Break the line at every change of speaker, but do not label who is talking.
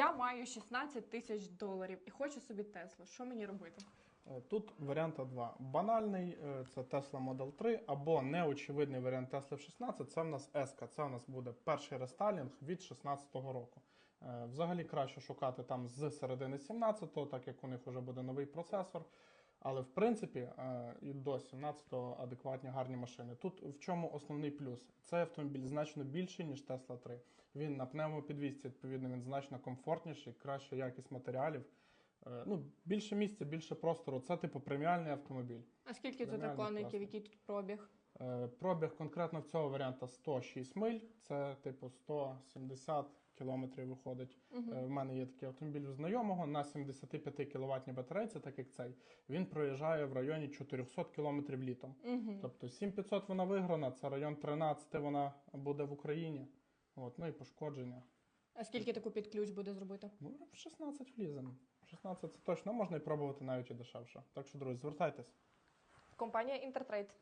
Я маю 16 тисяч доларів і хочу собі Теслу. Що мені робити?
Е, Тут варіанта два. Банальний е, це Tesla Model 3, або неочевидний варіант Tesla 16 це в нас S. Це в нас буде перший рестайлінг від 16-го року. Е, Взагалі краще шукати там з середини 17-го, так як у них вже буде новий процесор. Але в принципі е, і до 17-го адекватні гарні машини. Тут в чому основний плюс? Цей автомобіль значно більший, ніж Tesla 3. Він на пневмопідвісці, відповідно, він значно комфортніший, краща якість матеріалів. Е, Ну, більше місця, більше простору. Це типу преміальний автомобіль.
А скільки тут коників, який тут пробіг?
Е, Пробіг конкретно в цього варіанта 106 миль, це типу 170 кілометрів виходить.
Угу.
В мене є такий автомобіль у знайомого на 75 кВт батарейці, так як цей. Він проїжджає в районі 400 кілометрів літом.
Угу.
Тобто 7500 вона виграна, це район 13 вона буде в Україні. От, ну і пошкодження.
А скільки таку під ключ буде зробити?
Ну, в 16 вліземо. 16 це точно можна і пробувати навіть і дешевше. Так що, друзі, звертайтесь.
Компанія Інтертрейд.